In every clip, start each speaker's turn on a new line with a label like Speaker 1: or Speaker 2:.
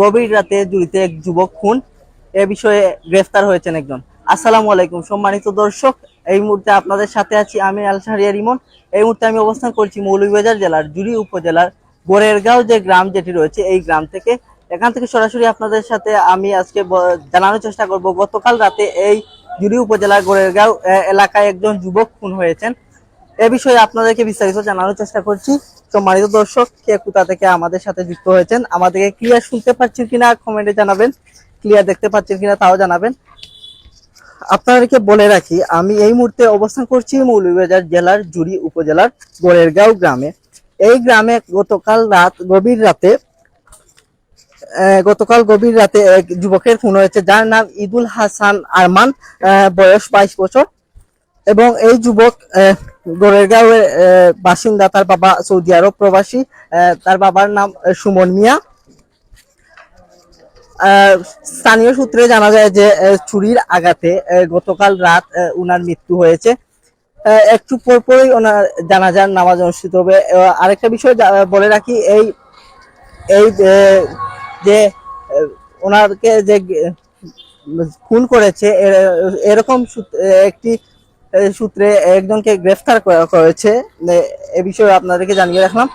Speaker 1: গভীর রাতে জুড়িতে এক যুবক খুন। এ বিষয়ে গ্রেফতার হয়েছেন একজন। আসসালামু আলাইকুম। সম্মানিত দর্শক, এই মুহূর্তে আপনাদের সাথে আছি আমি আলশারিয়া রিমন। এই মুহূর্তে আমি অবস্থান করছি মৌলভীবাজার জেলার জুড়ি উপজেলার গোরেরগাঁও যে গ্রাম যেটি রয়েছে, এই গ্রাম থেকে। এখান থেকে সরাসরি আপনাদের সাথে আমি আজকে জানানোর চেষ্টা করব, গতকাল রাতে এই জুড়ি উপজেলার গোরেরগাঁও এলাকায় একজন যুবক খুন হয়েছেন। এ বিষয়ে আপনাদেরকে বিস্তারিত জানানোর চেষ্টা করছি। তো সম্মানিত দর্শক, কে কোথা থেকে আমাদের সাথে যুক্ত হয়েছেন, আমাদেরকে ক্লিয়ার শুনতে পাচ্ছেন কিনা কমেন্টে জানাবেন ক্লিয়ার দেখতে পাচ্ছেন কিনা তাও জানাবেন। আপনাদেরকে বলে রাখি, আমি এই মুহূর্তে অবস্থান করছি মৌলভীবাজার জেলার জুড়ি উপজেলার গোরেরগাঁও গ্রামে। এই গ্রামে গতকাল রাত গভীর রাতে গতকাল গভীর রাতে এক যুবকের খুন হয়েছে, যার নাম ঈদুল হাসান আরমান বয়স বাইশ বছর। এবং এই যুবক গোরেরগাঁওয়ের বাসিন্দা তার বাবা সৌদি আরব প্রবাসী তার বাবার নাম সুমন মিয়া। স্থানীয় সূত্রে জানা যায় যে ছুরির আঘাতে গতকাল রাত উনার মৃত্যু হয়েছে। একটু পর পরই ওনার জানাজার নামাজ অনুষ্ঠিত হবে। আরেকটা বিষয় বলে রাখি, এই এই যে ওনারকে যে খুন করেছে এরকম একটি সূত্রে একজনকে গ্রেফতার করা হয়েছে। এ- বিষয়ে আপনাদেরকে জানিয়ে রাখলাম।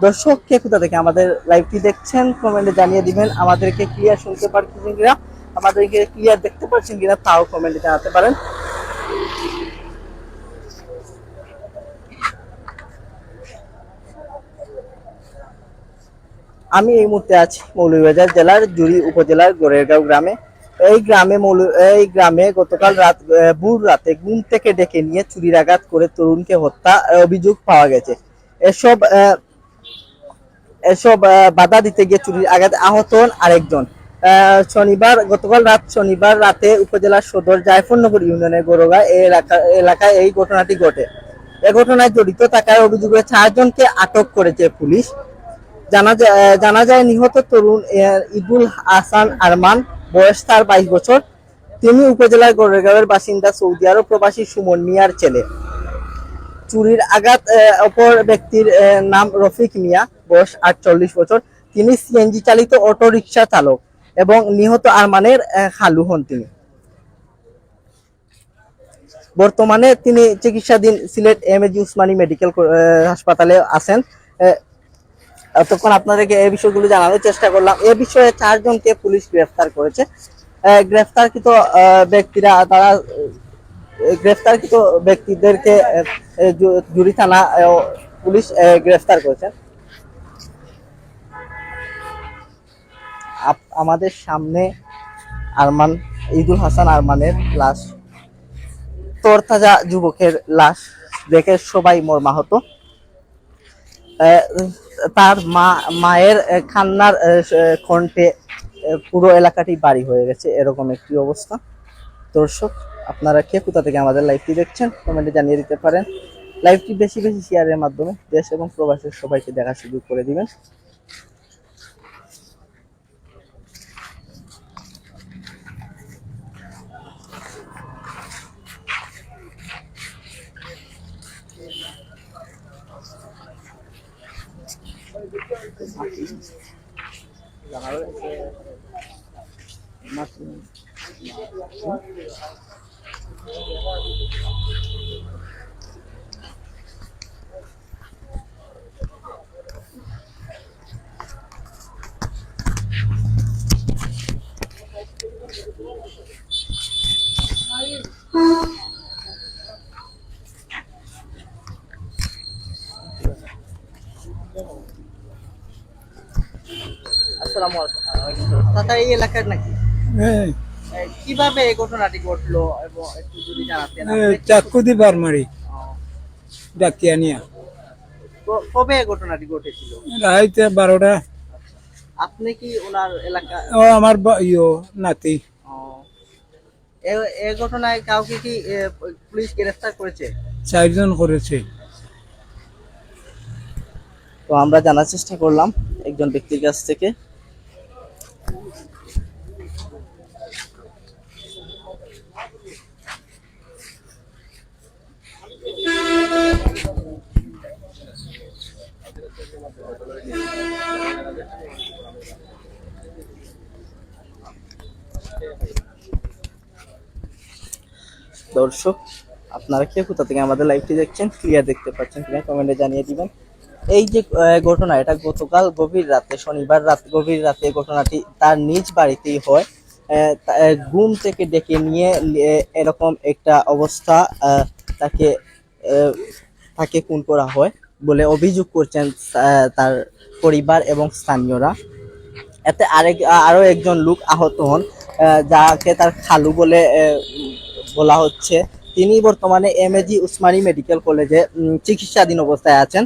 Speaker 1: দর্শক কে কোথা থেকে আমাদের লাইভটি দেখছেন কমেন্টে জানিয়ে দিবেন। আমাদেরকে ক্লিয়ার শুনতে পারছেন কিনা, আমাদেরকে ক্লিয়ার দেখতে পাচ্ছেন কিনা, তাও কমেন্টে জানাতে পারেন। আমি এই মুহূর্তে আছি মৌলভীবাজার জেলার জুড়ি উপজেলার গোরেরগাঁও গ্রামে। এই গ্রামে এই গ্রামে গতকাল রাত ভোর রাতে ঘুম থেকে ডেকে নিয়ে চুরির আঘাত করে তরুণকে হত্যা অভিযোগ পাওয়া গেছে। এসব এসব বাধা দিতে গিয়ে চুরির আঘাতে আহত হন আরেকজন। শনিবার, গতকাল রাত শনিবার রাতে উপজেলার সদর জায়ফরনগর ইউনিয়নের গোরগা এলাকা, এলাকায় এই ঘটনাটি ঘটে। এ ঘটনায় জড়িত থাকার অভিযোগে চারজনকে আটক করেছে পুলিশ। জানা যায় জানা যায়, নিহত তরুণ ইদুল হাসান আরমান বয়স তার বাইশ বছর। তিনি উপজেলার গোরেগাঁওয়ের বাসিন্দা সৌদি আরব প্রবাসী সুমন মিয়ার ছেলে। চুরির আঘাত অপর ব্যক্তির নাম রফিক মিয়া, বয়স আটচল্লিশ বছর। তিনি সিএনজি চালিত অটো রিক্সা চালক এবং নিহত আরমানের খালু হন তিনি। বর্তমানে তিনি চিকিৎসাধীন Sylhet M AG Osmani medical হাসপাতালে আছেন। এতক্ষণ আপনাদেরকে এই বিষয়গুলো জানানোর চেষ্টা করলাম। এ বিষয়ে চারজনকে পুলিশ গ্রেফতার করেছে। গ্রেফতারকৃত ব্যক্তিরা তারা গ্রেফতারকৃত ব্যক্তিদেরকে জুড়ি থানা পুলিশ গ্রেফতার করেছে। আমাদের সামনে আরমান, ঈদুল হাসান আরমানের লাশ। তরতাজা যুবকের লাশ দেখে সবাই মর্মাহত। তার মা, মায়ের খান্নার কণ্ঠে পুরো এলাকাটি বাড়ি হয়ে গেছে। এরকম একটি অবস্থা। দর্শক, আপনারা কে, কোথা থেকে আমাদের লাইভটি দেখছেন কমেন্টে জানিয়ে দিতে পারেন। লাইভটি বেশি বেশি শেয়ারের মাধ্যমে দেশ এবং প্রবাসের সবাইকে দেখা সুযোগ করে দিবেন। Mas, আসসালামু আলাইকুম চাচা এই এলাকার নাকি?
Speaker 2: হ্যাঁ,
Speaker 1: কীভাবে এই ঘটনাটি ঘটলো এবং একটু যদি জানাতেন আপনি। কি-
Speaker 2: চাকু দি বারমারি
Speaker 1: ও,
Speaker 2: ডাকিয়া নিয়া
Speaker 1: কবে ঘটনাটি ঘটেছিল?
Speaker 2: রাইতে বারোটা।
Speaker 1: আপনি কি ওনার এলাকা
Speaker 2: ও আমার ইয়ো নাতি।
Speaker 1: এ- ঘটনায় কাউকে কি পুলিশ গ্রেফতার করেছে?
Speaker 2: চারজন করেছে।
Speaker 1: তো আমরা জানার চেষ্টা করলাম একজন ব্যক্তির কাছ থেকে। দর্শক, আপনারা কে, কোথা থেকে আমাদের লাইভটি দেখছেন ক্লিয়ার দেখতে পাচ্ছেন কিনা কমেন্টে জানিয়ে দিবেন। এই যে ঘটনা, এটা গতকাল গভীর রাতে, শনিবার রাত, গভীর রাতে ঘটনাটি তার নিজ বাড়িতেই হয়। ঘুম থেকে ডেকে নিয়ে এরকম একটা অবস্থা তাকে তাকে খুন করা হয় বলে অভিযোগ করছেন তার পরিবার এবং স্থানীয়রা। এতে আরেক আরও একজন লোক আহত হন যাকে তার খালু বলে বলা হচ্ছে। তিনি বর্তমানে এম এমএজি উসমানী মেডিকেল কলেজে চিকিৎসাধীন অবস্থায় আছেন।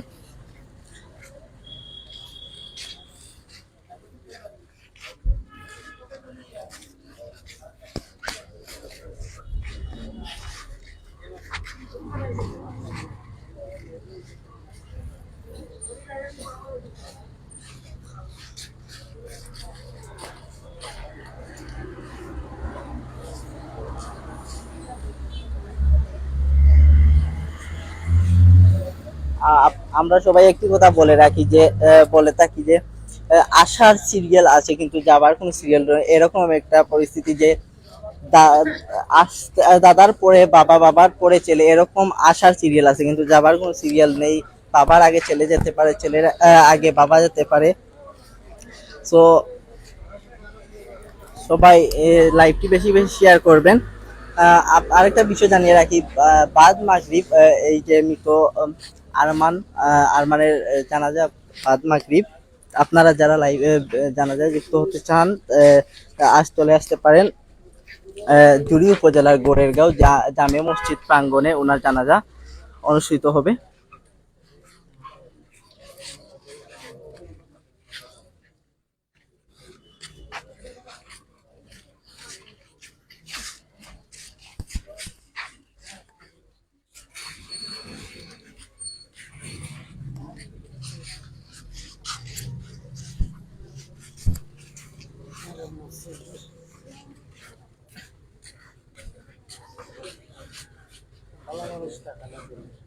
Speaker 1: আমরা সবাই একটি কথা বলে রাখি যে বলে থাকি যে আসার সিরিয়াল আছে কিন্তু যাবার কোনো সিরিয়াল এরকম একটা পরিস্থিতি যে দাদার পরে বাবা বাবার পরে ছেলে এরকম আসার সিরিয়াল আছে। কিন্তু যাবার কোনো সিরিয়াল নেই। বাবার আগে ছেলে যেতে পারে ছেলের আগে বাবা যেতে পারে। সো সবাই লাইভটি বেশি বেশি শেয়ার করবেন। আরেকটা বিষয় জানিয়ে রাখি বাদ মাগরিব এই যে উম, আরমান আরমানের জানাজা বাদ মাগরিব। আপনারা যারা লাইভ জানাজায় যুক্ত হতে চান আজ চলে আসতে পারেন জুড়ি উপজেলার গোড়েরগাঁও জামে মসজিদ প্রাঙ্গনে ওনার জানাজা অনুষ্ঠিত হবে। したかなと。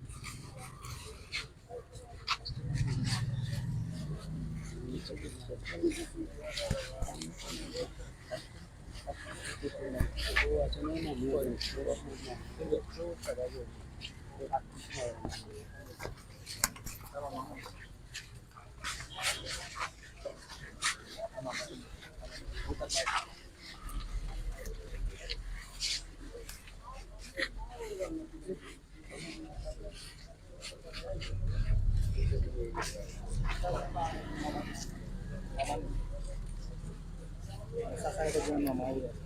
Speaker 1: Gracias. idea.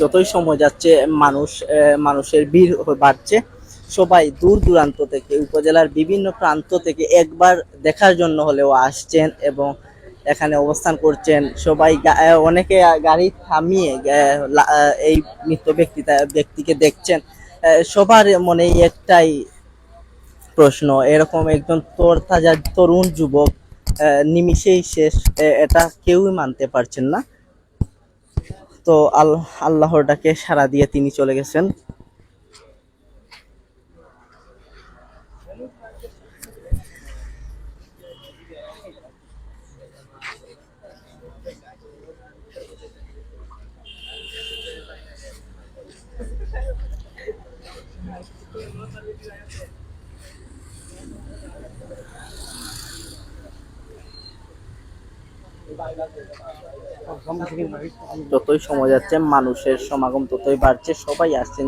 Speaker 1: যতই সময় যাচ্ছে, মানুষ মানুষের ভিড় বাড়ছে, সবাই দূর দূরান্ত থেকে, উপজেলার বিভিন্ন প্রান্ত থেকে একবার দেখার জন্য হলেও আসছেন এবং এখানে অবস্থান করছেন। সবাই অনেকে গাড়ি থামিয়ে এই মৃত ব্যক্তি ব্যক্তিকে দেখছেন। সবার মনে একটাই প্রশ্ন, এরকম একজন তোর তাজা তরুণ যুবক নিমিষেই শেষ এটা কেউই মানতে পারছেন না। তো আল- আল্লাহর ডাকে সাড়া দিয়ে তিনি চলে গেছেন। যতই সময় যাচ্ছে, মানুষের সমাগম ততই বাড়ছে, সবাই আসছেন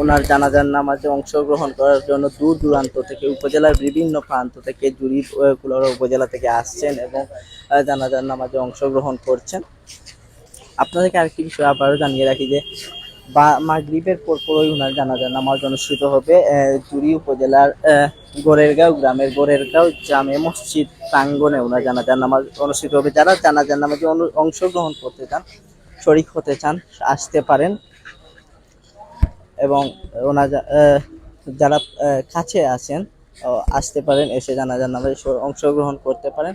Speaker 1: ওনার জানাজার নামাজে অংশগ্রহণ করার জন্য দূর দূরান্ত থেকে, উপজেলার বিভিন্ন প্রান্ত থেকে জুড়ি কুলারা উপজেলা থেকে আসছেন এবং জানাজার নামাজে অংশগ্রহণ করছেন। আপনাদেরকে আরেকটি বিষয় আবারও জানিয়ে রাখি যে বা মাগরিবের পরপরই ওনার জানাজার নামাজ অনুষ্ঠিত হবে জুড়ি উপজেলার গোরেরগাঁও গ্রামের গোরেরগাঁও জামে মসজিদ প্রাঙ্গনে ওনার জানাজার নামাজ অনুষ্ঠিত হবে। যারা জানাজার নামাজে অংশগ্রহণ করতে চান, শরিক হতে চান, আসতে পারেন এবং ওনার যারা কাছে আছেন আসতে পারেন, এসে জানাজার নামাজে অংশগ্রহণ করতে পারেন।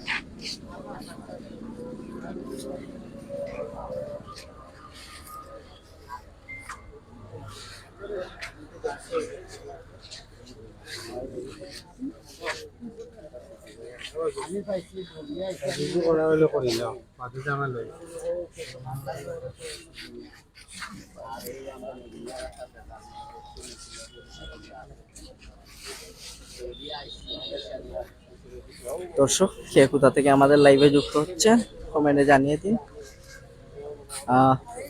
Speaker 1: দর্শক, কে কোথা থেকে আমাদের লাইভে যুক্ত হচ্ছে কমেন্টে জানিয়ে দিন।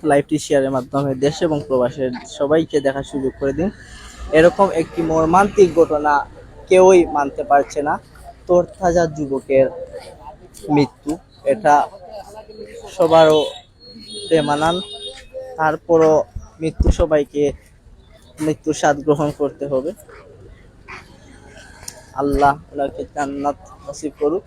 Speaker 1: লাইভটি শেয়ারের মাধ্যমে দেশ এবং প্রবাসের সবাইকে দেখার সুযোগ করে দিন। এরকম একটি মর্মান্তিক ঘটনা কেউই মানতে পারছে না। তোরতাজা যুবকের মৃত্যু। এটা সবারও বেমানান তারপরও মৃত্যু সবাইকে মৃত্যুর স্বাদ গ্রহণ করতে হবে। আল্লাহ ওনাকে জান্নাত নসিব করুক।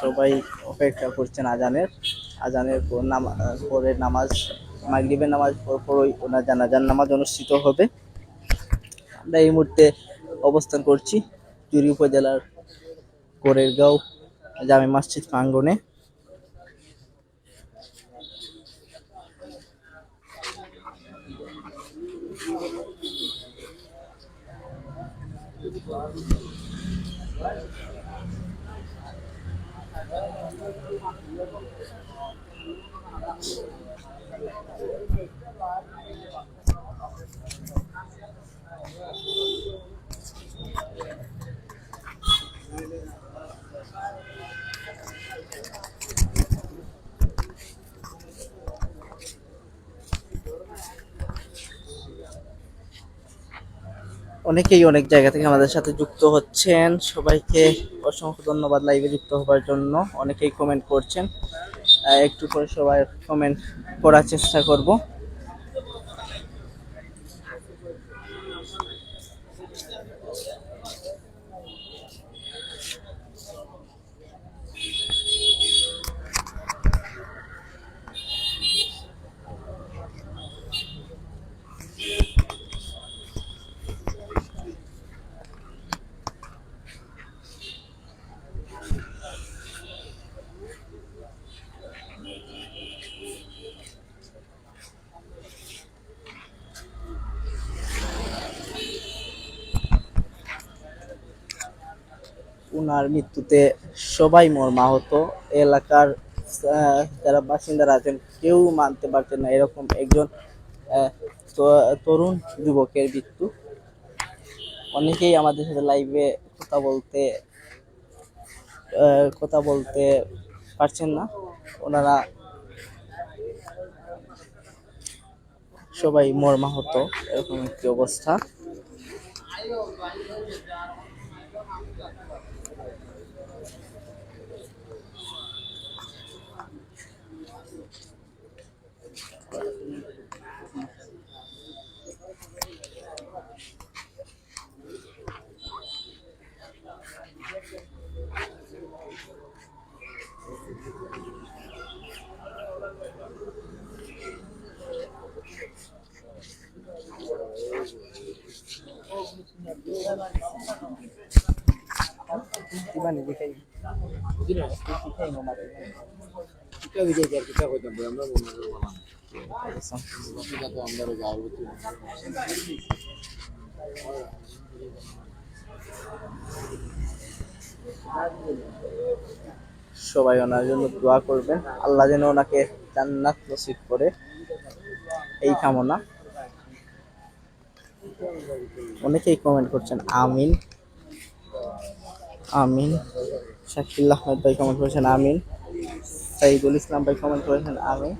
Speaker 1: সবাই অপেক্ষা করছেন আজানের। আজানের পর নামা- পরে নামাজ মাগরিবের নামাজ পর পরই ওনার জানাজার নামাজ অনুষ্ঠিত হবে। আমরা এই মুহূর্তে অবস্থান করছি জুরি উপজেলার কোরেরগাঁও জামে মসজিদ প্রাঙ্গনে অনেকেই অনেক জায়গা থেকে আমাদের সাথে যুক্ত হচ্ছেন। সবাইকে অসংখ্য ধন্যবাদ লাইভে যুক্ত হবার জন্য। অনেকেই কমেন্ট করছেন। একটু করে সবাই কমেন্ট করার চেষ্টা করব। উনার মৃত্যুতে সবাই মর্মাহত। এলাকার যারা বাসিন্দারা আছেন, কেউ মানতে পারছেন না এরকম একজন তরুণ যুবকের মৃত্যু। অনেকেই আমাদের সাথে লাইভে কথা বলতে কথা বলতে পারছেন না। ওনারা সবাই মর্মাহত, এরকম একটি অবস্থা। সবাই ওনার জন্য দোয়া করবেন। আল্লাহ যেন ওনাকে জান্নাত নসিব করে। এই কামনা। অনেকেই কমেন্ট করছেন, আমিন। আমিন। শাকিল আহমেদ ভাই কমেন্ট করেছেন আমিন। সাইদুল ইসলাম ভাই কমেন্ট করেছেন আমিন।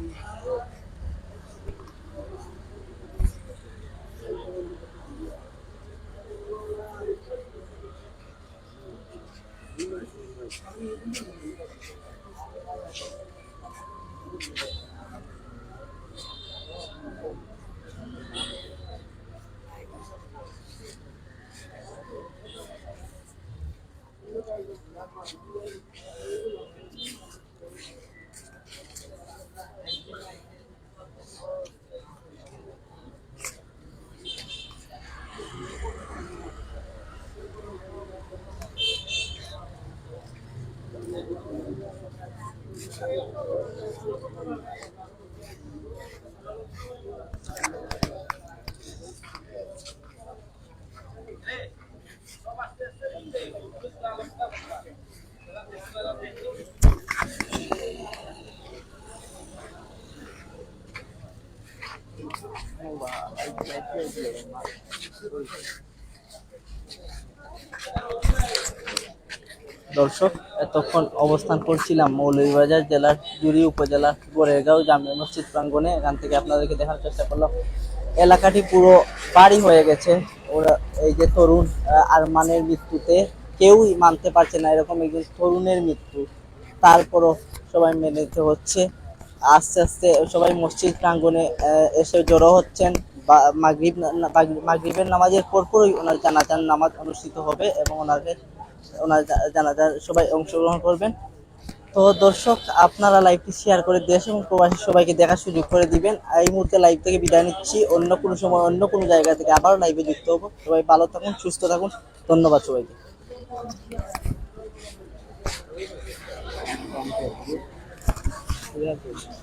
Speaker 1: দর্শক, এতক্ষণ অবস্থান করছিলাম মৌলভীবাজার জেলার জুড়ি উপজেলার গোরেরগাঁও জামিয়া মসজিদ প্রাঙ্গণে। এখান থেকে আপনাদেরকে দেখার চেষ্টা করলাম। এলাকাটি পুরো বাড়ি হয়ে গেছে। ওরা, এই যে তরুণ আরমানের মৃত্যুতে কেউই মানতে পারছে না, এরকম একজন তরুণের মৃত্যু। তারপরও সবাই মেনে হচ্ছে। আস্তে আস্তে সবাই মসজিদ প্রাঙ্গণে আহ, এসে জড়ো হচ্ছেন। মাগরিব মাগরিবের নামাজের পরপরই ওনার জানাজার নামাজ অনুষ্ঠিত হবে এবং ওনাকে ওনার জানাজার সবাই অংশগ্রহণ করবেন। তো দর্শক আপনারা লাইভটি শেয়ার করে দেশ এবং প্রবাসী সবাইকে দেখার সুযোগ করে দিবেন। এই মুহূর্তে লাইভ থেকে বিদায় নিচ্ছি। অন্য কোনো সময় অন্য কোনো জায়গা থেকে আবারও লাইভে যুক্ত হব। সবাই ভালো থাকুন সুস্থ থাকুন। ধন্যবাদ সবাইকে। estudiantes.